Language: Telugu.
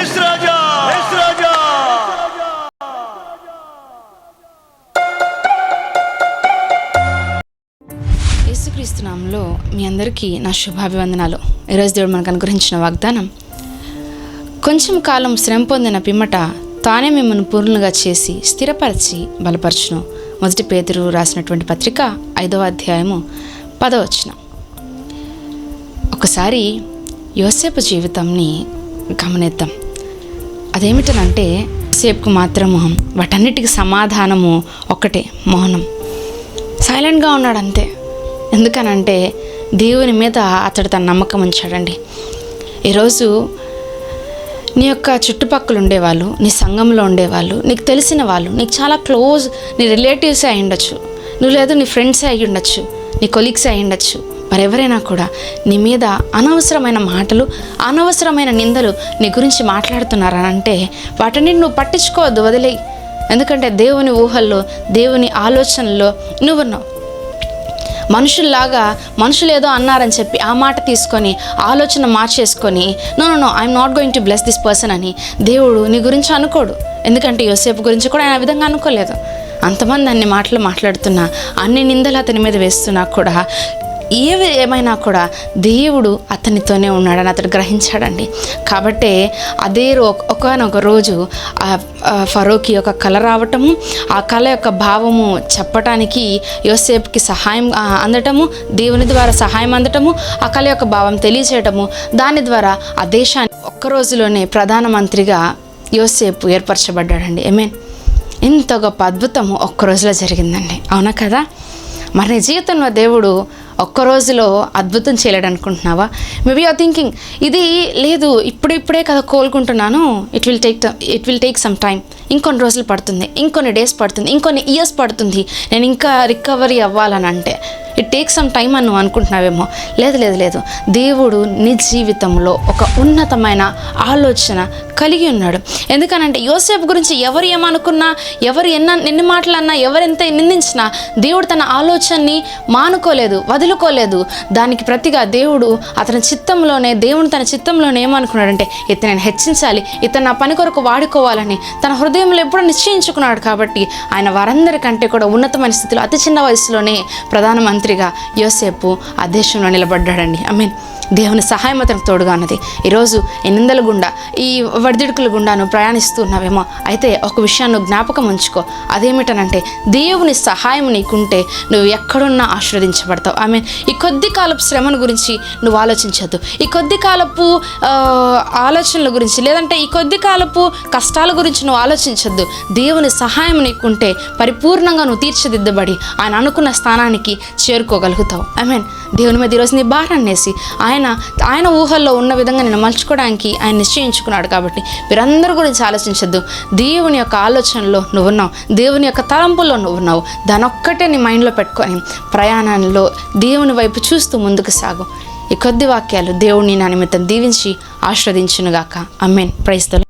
ఎస్ మీ అందరికీ నా శుభాభివందనాలు. ఈరోజు దేవుడు మనకు అనుగ్రహించిన వాగ్దానం కొంచెం కాలం శ్రమ పొందిన పిమ్మట తానే మిమ్మల్ని పూర్ణులుగా చేసి స్థిరపరిచి బలపరచును. మొదటి పేదరు రాసినటువంటి పత్రిక ఐదవ అధ్యాయము పదవచనం ఒకసారి యోసేపు జీవితంని గమనిద్దాం. అదేమిటనంటే సేపుకు మాత్రము వాటన్నిటికి సమాధానము ఒక్కటే మౌనం. సైలెంట్గా ఉన్నాడు అంతే ఎందుకనంటే దేవుని మీద అతడు తన నమ్మకం ఉంచాడండి. ఈరోజు నీ యొక్క చుట్టుపక్కల ఉండేవాళ్ళు నీ సంఘంలో ఉండేవాళ్ళు నీకు తెలిసిన వాళ్ళు నీకు చాలా క్లోజ్ నీ రిలేటివ్సే అయి ఉండొచ్చు నువ్వు లేదు నీ ఫ్రెండ్సే అయి ఉండొచ్చు నీ కొలీగ్సే అయి ఉండొచ్చు మరెవరైనా కూడా నీ మీద అనవసరమైన మాటలు అనవసరమైన నిందలు నీ గురించి మాట్లాడుతున్నారనంటే వాటిని నువ్వు పట్టించుకోవద్దు వదిలేయి. ఎందుకంటే దేవుని ఊహల్లో దేవుని ఆలోచనల్లో నువ్వున్నావు. మనుషుల్లాగా మనుషులు ఏదో అన్నారని చెప్పి ఆ మాట తీసుకొని ఆలోచన మార్చేసుకొని no no no I'm not going to bless this person అని దేవుడు నీ గురించి అనుకోడు. ఎందుకంటే యోసేపు గురించి కూడా ఆయన ఆ విధంగా అనుకోలేదు. అంతమంది అన్ని మాటలు మాట్లాడుతున్నా అన్ని నిందలు అతని మీద వేస్తున్నా కూడా ఏవి ఏమైనా కూడా దేవుడు అతనితోనే ఉన్నాడని అతడు గ్రహించాడండి. కాబట్టే అదే రో ఒకనొక రోజు ఫరోకి ఒక కళ రావటము ఆ కళ యొక్క భావము చెప్పటానికి యోసేపుకి సహాయం అందటము దేవుని ద్వారా సహాయం అందటము ఆ కళ యొక్క భావం తెలియచేయటము దాని ద్వారా ఆ దేశాన్ని ఒక్క రోజులోనే ప్రధానమంత్రిగా యోసేపు ఏర్పరచబడ్డాడండి. ఐ ఇంత గొప్ప అద్భుతము ఒక్క రోజులో జరిగిందండి. అవునా కదా? మరి నీ జీవితంలో దేవుడు ఒక్క రోజులో అద్భుతం చేయలేడు అనుకుంటున్నావా మేబీ ఆర్ థింకింగ్ ఇది లేదు ఇప్పుడిప్పుడే కదా కోలుకుంటున్నాను. It will take it will take some time ఇంకొన్ని రోజులు పడుతుంది ఇంకొన్ని డేస్ పడుతుంది ఇంకొన్ని ఇయర్స్ పడుతుంది. నేను ఇంకా రికవరీ అవ్వాలని అంటే ఇట్ టేక్ సమ్ టైం అని నువ్వు అనుకుంటున్నావేమో. లేదు లేదు లేదు. దేవుడు నీ జీవితంలో ఒక ఉన్నతమైన ఆలోచన కలిగి ఉన్నాడు. ఎందుకనంటే యోసేపు గురించి ఎవరు ఏమనుకున్నా ఎవరు ఎన్న ఎన్ని మాటలన్నా ఎవరెంత నిందించినా దేవుడు తన ఆలోచనని మానుకోలేదు వదులుకోలేదు. దానికి ప్రతిగా దేవుడు అతని చిత్తంలోనే దేవుడు తన చిత్తంలోనే ఏమనుకున్నాడంటే ఇతను నేను హెచ్చించాలి ఇతను నా పని కొరకు వాడుకోవాలని తన హృదయంలో ఎప్పుడూ నిశ్చయించుకున్నాడు కాబట్టి ఆయన వారందరికంటే కూడా ఉన్నతమైన స్థితిలో అతి చిన్న వయసులోనే ప్రధానమంత్రిగా యోసేపు ఆ దేశంలో నిలబడ్డాడండి. ఐ మీన్ దేవుని సహాయం అతనికి తోడుగా ఉన్నది. ఈరోజు ఈ నిందల గుండా ఈ వడిదిడుకుల గుండా నువ్వు ప్రయాణిస్తున్నావేమో. అయితే ఒక విషయాన్ని నువ్వు జ్ఞాపకం ఉంచుకో. అదేమిటనంటే దేవుని సహాయం నీకుంటే నువ్వు ఎక్కడున్నా ఆశీర్వదించబడతావు. ఐ మీన్ ఈ కొద్ది కాలపు శ్రమను గురించి నువ్వు ఆలోచించద్దు. ఈ కొద్ది కాలపు ఆలోచనల గురించి లేదంటే ఈ కొద్ది కాలపు కష్టాల గురించి నువ్వు ఆలోచించద్దు. దేవుని సహాయం నీకుంటే పరిపూర్ణంగా నువ్వు తీర్చిదిద్దబడి ఆయన అనుకున్న స్థానానికి చేరుకోగలుగుతావు. ఐ మీన్ దేవుని మీద ఈరోజు నీ భారాన్ని వేసి ఆయన ఆయన ఊహల్లో ఉన్న విధంగా నేను మలుచుకోవడానికి ఆయన నిశ్చయించుకున్నాడు కాబట్టి వీరందరి గురించి ఆలోచించద్దు. దేవుని యొక్క ఆలోచనలో నువ్వు ఉన్నావు దేవుని యొక్క తలంపుల్లో నువ్వు ఉన్నావు దాని ఒక్కటే నీ మైండ్లో పెట్టుకొని ప్రయాణంలో దేవుని వైపు చూస్తూ ముందుకు సాగు. ఈ కొద్ది వాక్యాలు దేవుడిని నా నిమిత్తం దీవించి ఆశ్రదించునుగాక అమ్మేన్ ప్రైస్తలు